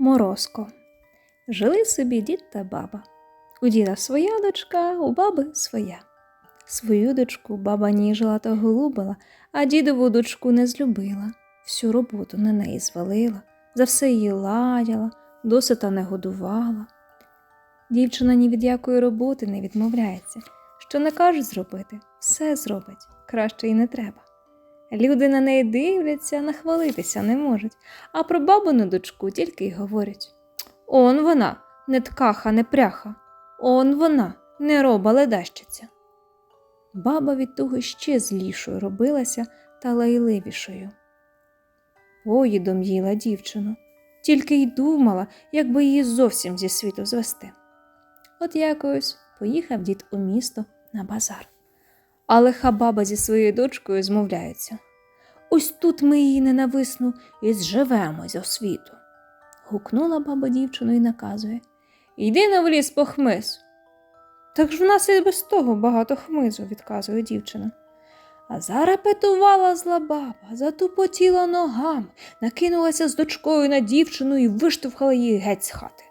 Морозко. Жили собі дід та баба. У діда своя дочка, у баби своя. Свою дочку баба ніжила та голубила, а дідову дочку не злюбила. Всю роботу на неї звалила, за все її ладяла, досита не годувала. Дівчина ні від якої роботи не відмовляється. Що не кажуть зробити, все зробить, краще й не треба. Люди на неї дивляться, нахвалитися не можуть, а про бабину дочку тільки й говорять. Он вона, не ткаха, не пряха, он вона, не роба ледащиця. Баба від того ще злішою робилася та лайливішою. Поїдом їла дівчину, тільки й думала, як би її зовсім зі світу звести. От якось поїхав дід у місто на базар. А лиха баба зі своєю дочкою змовляються. Ось тут ми її ненависну і зживемо з освіту. Гукнула баба дівчину і наказує Йди на в ліс по хмиз. Так ж в нас і без того багато хмизу, відказує дівчина. А зарепетувала зла баба, затупотіла ногами, накинулася з дочкою на дівчину і виштовхала її геть з хати.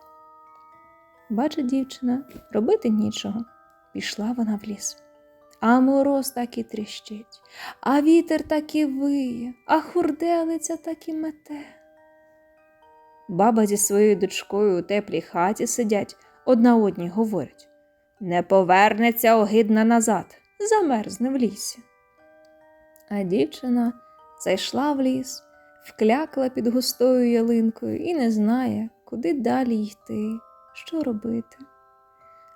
Бачить дівчина, робити нічого. Пішла вона в ліс. А мороз так і тріщить, а вітер так і виє, а хурделиця так і мете. Баба зі своєю дочкою у теплій хаті сидять, одна одній говорять не повернеться огидна назад, замерзне в лісі. А дівчина зайшла в ліс, вклякла під густою ялинкою і не знає, куди далі йти, що робити.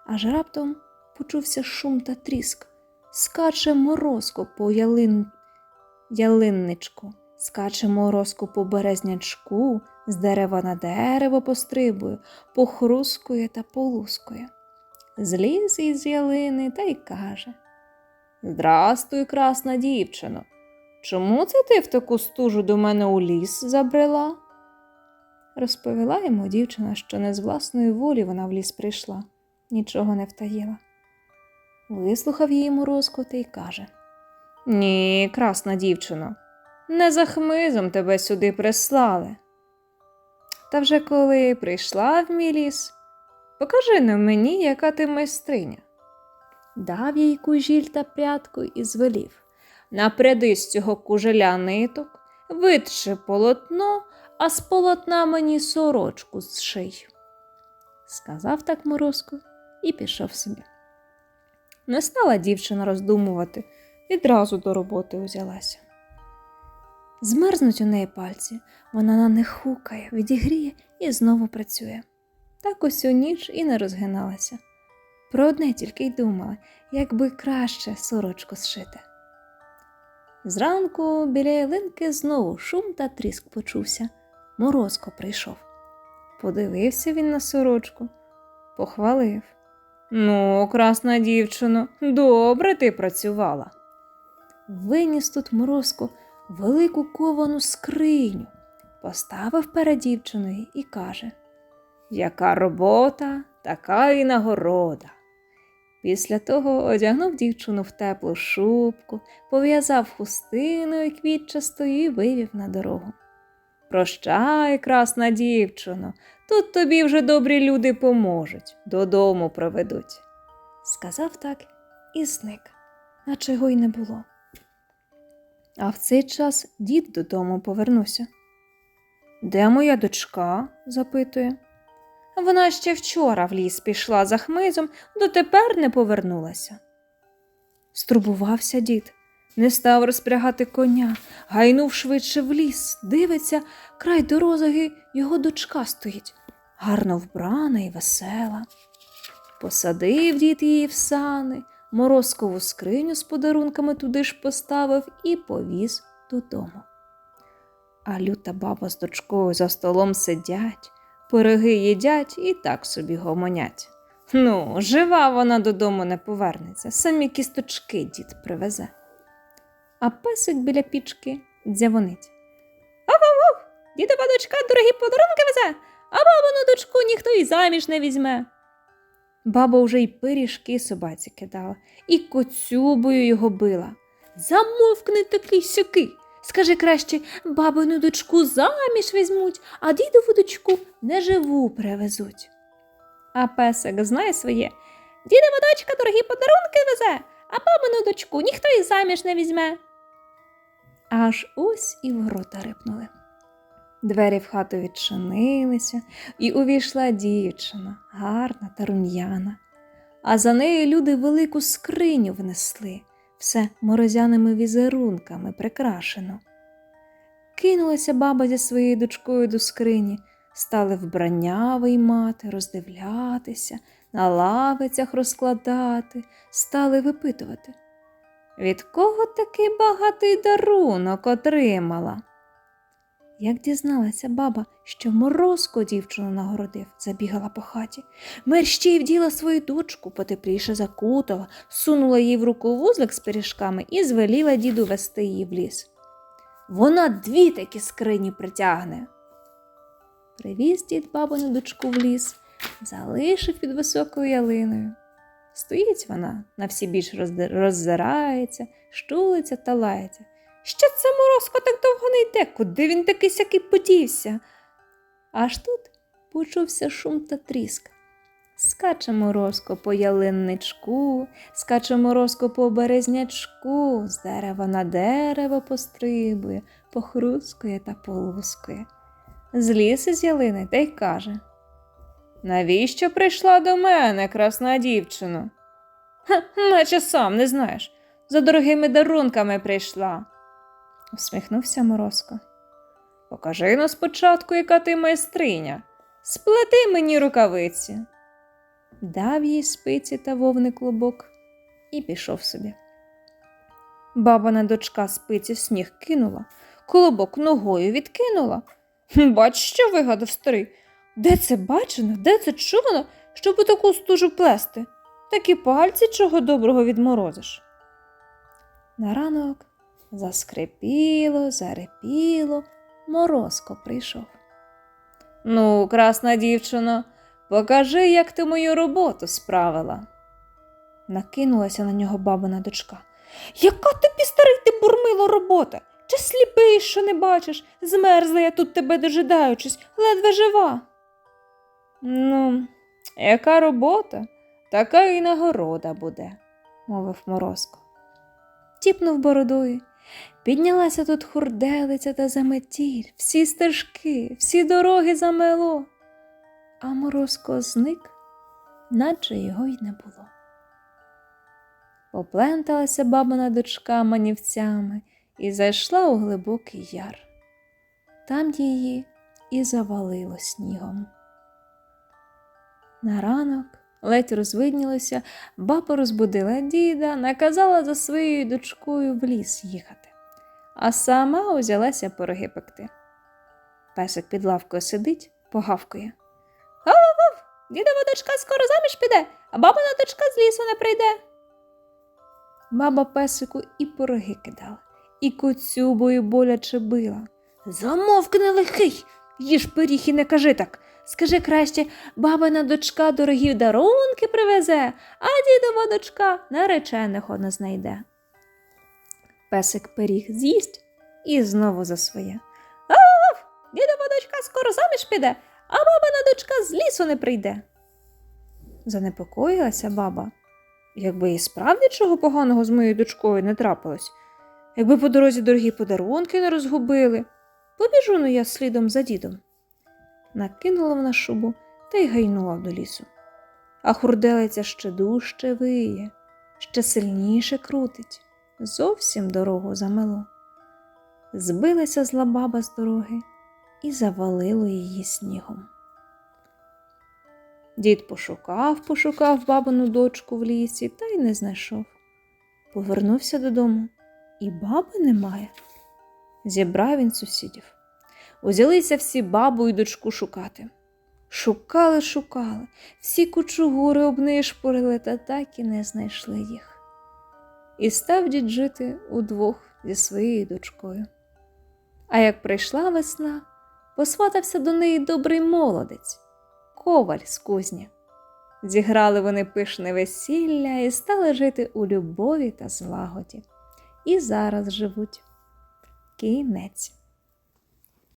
Аж раптом почувся шум та тріск. Скаче морозко по ялин... ялинничку, скаче морозко березнячку, з дерева на дерево пострибує, похрускує та полускує. Зліз із ялини та й каже Здрастуй, красна дівчино. Чому це ти в таку стужу до мене у ліс забрела? Розповіла йому дівчина, що не з власної волі вона в ліс прийшла, нічого не втаїла. Вислухав її морозко та й каже Ні, красна дівчино, не за хмизом тебе сюди прислали. Та вже коли прийшла в мій ліс, покажи на мені, яка ти майстриня. Дав їй кужіль та прядку і звелів Напряди з цього кужеля ниток, витши полотно, а з полотна мені сорочку зший. Сказав так Морозко і пішов собі. Не стала дівчина роздумувати, відразу до роботи узялася. Змерзнуть у неї пальці, вона на них хукає, відігріє і знову працює. Так усю ніч і не розгиналася. Про одне тільки й думала, як би краще сорочку зшити. Зранку біля ялинки знову шум та тріск почувся. Морозко прийшов. Подивився він на сорочку, похвалив. Ну, красна дівчино, добре ти працювала. Виніс тут Морозко велику ковану скриню, поставив перед дівчиною і каже Яка робота, така і нагорода. Після того одягнув дівчину в теплу шубку, пов'язав хустиною квітчастою і вивів на дорогу. Прощай, красна дівчино, тут тобі вже добрі люди поможуть, додому проведуть. Сказав так і зник, наче його й не було. А в цей час дід додому повернувся. Де моя дочка? запитує. Вона ще вчора в ліс пішла за хмизом, дотепер не повернулася. Струбувався дід, не став розпрягати коня, гайнув швидше в ліс, дивиться, край дороги його дочка стоїть, гарно вбрана і весела. Посадив дід її в сани, морозкову скриню з подарунками туди ж поставив і повіз додому. А люта баба з дочкою за столом сидять, пироги їдять і так собі гомонять. Ну, жива вона додому не повернеться, самі кісточки дід привезе. А песик біля пічки дзявонить. Ав-ав-ав! Дідова дочка дорогі подарунки везе, а бабину дочку ніхто й заміж не візьме. Баба вже й пиріжки собаці кидала, і коцюбою його била. Замовкни такий сякий, Скажи краще, бабину дочку заміж візьмуть, а дідову дочку неживу привезуть. А песик знає своє. Дідова дочка дорогі подарунки везе, а бабину дочку ніхто і заміж не візьме. Аж ось і ворота рипнули. Двері в хату відчинилися, і увійшла дівчина, гарна та рум'яна. А за нею люди велику скриню внесли, все морозяними візерунками прикрашено. Кинулася баба зі своєю дочкою до скрині, стали вбрання виймати, роздивлятися, на лавицях розкладати, стали випитувати. Від кого такий багатий дарунок отримала? Як дізналася баба, що морозко дівчину нагородив, забігала по хаті. Мерщій вділа свою дочку, потепліше закутала, сунула їй в руку вузлик з пиріжками і звеліла діду вести її в ліс. Вона дві такі скрині притягне. Привіз дід бабину дочку в ліс, залишив під високою ялиною. Стоїть вона, на всі більш роззирається, щулиться та лається. Що це морозко так довго не йде? Куди він такий сякий подівся? Аж тут почувся шум та тріск. Скаче морозко по ялинничку, скаче морозко по березнячку, з дерева на дерево пострибує, похрускує та полускує. Зліз із ялини та й каже Навіщо прийшла до мене, красна дівчино? Ха, наче сам не знаєш. За дорогими дарунками прийшла. усміхнувся Морозко. Покажи но спочатку, яка ти майстриня. Сплети мені рукавиці. Дав їй спиці та вовний клубок і пішов собі. Бабина дочка спиці сніг кинула, клубок ногою відкинула. Бач, що вигадав старий. Де це бачено, де це чувано, щоб у таку стужу плести? Такі пальці чого доброго відморозиш. На ранок заскрипіло, зарепіло, морозко прийшов. Ну, красна дівчино, покажи, як ти мою роботу справила. Накинулася на нього бабина дочка. Яка тобі, старий ти бурмило робота? Чи сліпий, що не бачиш? Змерзла я тут тебе дожидаючись, ледве жива. Ну, яка робота, така і нагорода буде, мовив Морозко. Тіпнув бородою. Піднялася тут хурделиця та заметіль, всі стежки, всі дороги замело. А Морозко зник, наче його й не було. Попленталася бабина дочка манівцями і зайшла у глибокий яр. Там її і завалило снігом. На ранок ледь розвиднілося, баба розбудила діда, наказала за своєю дочкою в ліс їхати, а сама узялася пироги пекти. Песик під лавкою сидить, погавкує. Гав-гав, дідова дочка скоро заміж піде, а бабина дочка з лісу не прийде. Баба песику і пироги кидала, і коцюбою боляче била. Замовкни лихий, їж пиріг і не кажи так. Скажи краще, бабина дочка дорогі дарунки привезе, а дідова дочка наречених одно знайде. Песик пиріг з'їсть і знову за своє. Ав, дідова дочка скоро заміж піде, а бабина дочка з лісу не прийде. Занепокоїлася баба. Якби і справді чого поганого з моєю дочкою не трапилось, якби по дорозі дорогі подарунки не розгубили, побіжу ну я слідом за дідом накинула вона шубу та й гайнула до лісу. А хурделиця ще дужче виє, ще сильніше крутить, зовсім дорогу замело. Збилася зла баба з дороги і завалило її снігом. Дід пошукав, пошукав бабину дочку в лісі та й не знайшов. Повернувся додому, і баби немає. Зібрав він сусідів. Узялися всі бабу і дочку шукати. Шукали, шукали, всі кучугури обнишпорили та так і не знайшли їх. І став дід жити удвох зі своєю дочкою. А як прийшла весна, посватався до неї добрий молодець, коваль з кузні. Зіграли вони пишне весілля і стали жити у любові та злагоді. І зараз живуть. Кінець.